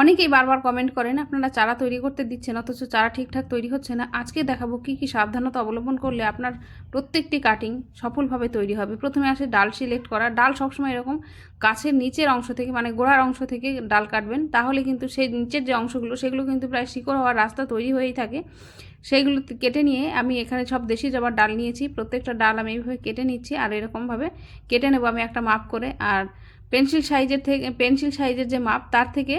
অনেকেই বারবার কমেন্ট করেন, আপনারা চারা তৈরি করতে দিচ্ছেন, অথচ চারা ঠিকঠাক তৈরি হচ্ছে না। আজকে দেখাবো কী কী সাবধানতা অবলম্বন করলে আপনার প্রত্যেকটি কাটিং সফলভাবে তৈরি হবে। প্রথমে আসে ডাল সিলেক্ট করা। ডাল সবসময় এরকম গাছের নিচের অংশ থেকে মানে গোড়ার অংশ থেকে ডাল কাটবেন। তাহলে কিন্তু সেই নিচের যে অংশগুলো, সেগুলো কিন্তু প্রায় শিকড় হওয়ার রাস্তা তৈরি হয়েই থাকে। সেইগুলো কেটে নিয়ে আমি এখানে সব দেশি জবার ডাল নিয়েছি। প্রত্যেকটা ডাল আমি এইভাবে কেটে নিচ্ছি আর এরকমভাবে কেটে নেব আমি একটা মাপ করে। আর পেন্সিল সাইজের থেকে পেন্সিল সাইজের যে মাপ, তার থেকে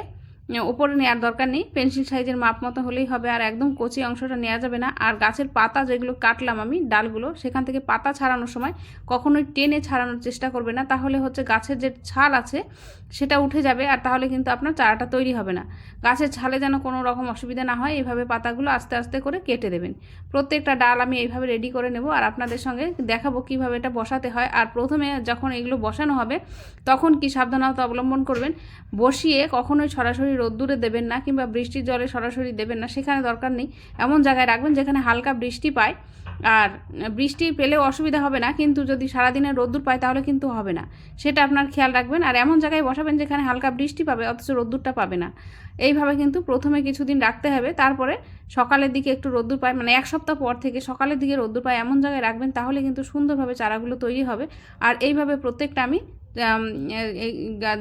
ওপরে নেওয়ার দরকার নেই। পেন্সিল সাইজের মাপ মতো হলেই হবে আর একদম কচি অংশটা নেওয়া যাবে না। আর গাছের পাতা যেগুলো কাটলাম আমি, ডালগুলো, সেখান থেকে পাতা ছাড়ানোর সময় কখনোই টেনে ছাড়ানোর চেষ্টা করবে না। তাহলে হচ্ছে গাছের যে ছাল আছে, সেটা উঠে যাবে আর তাহলে কিন্তু আপনার চারাটা তৈরি হবে না। গাছের ছালে যেন কোনো রকম অসুবিধা না হয়, এইভাবে পাতাগুলো আস্তে আস্তে করে কেটে দেবেন। প্রত্যেকটা ডাল আমি এইভাবে রেডি করে নেব আর আপনাদের সঙ্গে দেখাবো কীভাবে এটা বসাতে হয়। আর প্রথমে যখন এগুলো বসানো হবে, তখন কি সাবধানতা অবলম্বন করবেন? বসিয়ে কখনোই সরাসরি রোদ্দুরে দেবেন না কিংবা বৃষ্টির জলে সরাসরি দেবেন না, সেখানে দরকার নেই। এমন জায়গায় রাখবেন যেখানে হালকা বৃষ্টি পায়। আর বৃষ্টি পেলেও অসুবিধা হবে না, কিন্তু যদি সারাদিনে রোদ্দুর পায় তাহলে কিন্তু হবে না। সেটা আপনার খেয়াল রাখবেন। আর এমন জায়গায় বসাবেন যেখানে হালকা বৃষ্টি পাবে, অথচ রোদ্দুরটা পাবে না। এইভাবে কিন্তু প্রথমে কিছুদিন রাখতে হবে, তারপরে সকালের দিকে একটু রোদ্দুর পায় মানে এক সপ্তাহ পর থেকে সকালের দিকে রোদ্দুর পায় এমন জায়গায় রাখবেন, তাহলে কিন্তু সুন্দরভাবে চারাগুলো তৈরি হবে। আর এইভাবে প্রত্যেকটা আমি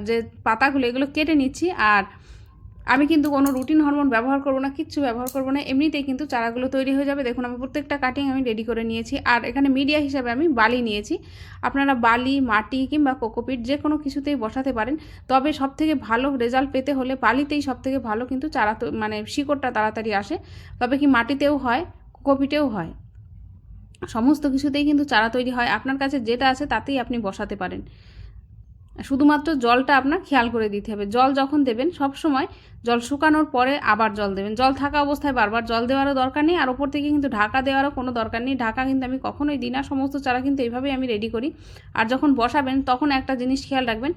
যে পাতাগুলো, এগুলো কেটে নিচ্ছি। আর আমি কিন্তু কোনো রুটিন হরমোন ব্যবহার করব না, কিচ্ছু ব্যবহার করব না, এমনিতেই কিন্তু চারাগুলো তৈরি হয়ে যাবে। দেখুন আমি প্রত্যেকটা কাটিং আমি রেডি করে নিয়েছি। আর এখানে মিডিয়া হিসাবে আমি বালি নিয়েছি। আপনারা বালি, মাটি কিংবা কোকোপিট যে কোনো কিছুতেই বসাতে পারেন। তবে সব থেকে ভালো রেজাল্ট পেতে হলে বালিতেই সব থেকে ভালো কিন্তু চারা মানে শিকড়টা তাড়াতাড়ি আসে। তবে কি মাটিতেও হয়, কোকোপিটেও হয়। সমস্ত কিছুতেই কিন্তু চারা তৈরি হয়। আপনার কাছে যেটা আছে তাতেই আপনি বসাতে পারেন। শুধুমাত্র জলটা আপনার খেয়াল করে দিতে হবে। জল যখন দেবেন, সব সময় জল শুকানোর পরে আবার জল দেবেন। জল থাকা অবস্থায় বারবার জল দেওয়ারও দরকার নেই, আর ওপর থেকে কিন্তু ঢাকা দেওয়ারও কোনো দরকার নেই। ঢাকা কিন্তু আমি কখনোই দিই না সমস্ত চারা কিন্তু এইভাবেই আমি রেডি করি। আর যখন বসাবেন, তখন একটা জিনিস খেয়াল রাখবেন,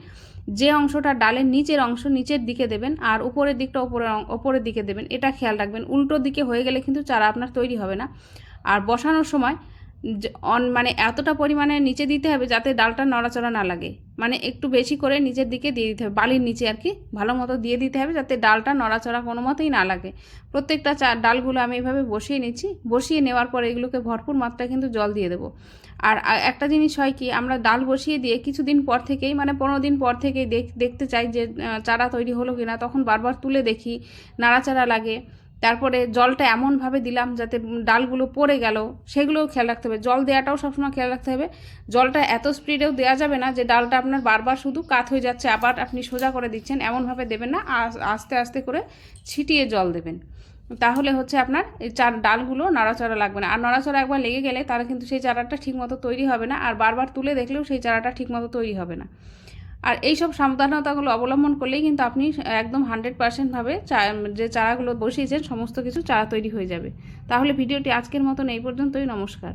যে অংশটা ডালের নিচের অংশ নিচের দিকে দেবেন আর উপরের দিকটা ওপরের ওপরের দিকে দেবেন, এটা খেয়াল রাখবেন। উল্টো দিকে হয়ে গেলে কিন্তু চারা আপনার তৈরি হবে না। আর বসানোর সময় অন মানে এতটা পরিমাণে নিচে দিতে হবে যাতে ডালটা নড়াচড়া না লাগে। মানে একটু বেশি করে নিচের দিকে দিয়ে দিতে হবে। বালির নিচে আর কি, ভালো মতো দিয়ে দিতে হবে যাতে ডালটা নড়াচড়া কোনো মতেই না লাগে। প্রত্যেকটা চা, ডালগুলো আমি এইভাবে বসিয়ে নিচ্ছি। বসিয়ে নেওয়ার পরে এগুলোকে ভরপুর মাত্রায় কিন্তু জল দিয়ে দেবো। আর একটা জিনিস হয় কি, আমরা ডাল বসিয়ে দিয়ে কিছুদিন পর থেকেই মানে পনেরো দিন পর থেকেই দেখ, দেখতে চাই যে চারা তৈরি হলো কি না তখন বারবার তুলে দেখি, নাড়াচাড়া লাগে। তারপরে জলটা এমনভাবে দিলাম যাতে ডালগুলো পড়ে গেল, সেগুলোও খেয়াল রাখতে হবে। জল দেওয়াটাও সবসময় খেয়াল রাখতে হবে। জলটা এত স্পিডেও দেওয়া যাবে না যে ডালটা আপনার বারবার শুধু কাত হয়ে যাচ্ছে, আবার আপনি সোজা করে দিচ্ছেন, এমনভাবে দেবেন না। আস্তে আস্তে করে ছিটিয়ে জল দেবেন। তাহলে হচ্ছে আপনার এই চার ডালগুলো নাড়াচাড়া লাগবে না। আর নাড়াচাড়া একবার লেগে গেলে তাহলে কিন্তু সেই চারাটা ঠিকমতো তৈরি হবে না। আর বারবার তুলে দেখলেও সেই চারাটা ঠিকমতো তৈরি হবে না। আর এই সব সাবধানতাগুলো অবলম্বন করলেই কিন্তু আপনি একদম হান্ড্রেড পার্সেন্টভাবে যে চারাগুলো বসিয়েছেন, সমস্ত কিছু চারা তৈরি হয়ে যাবে। তাহলে ভিডিওটি আজকের মতন এই পর্যন্তই, নমস্কার।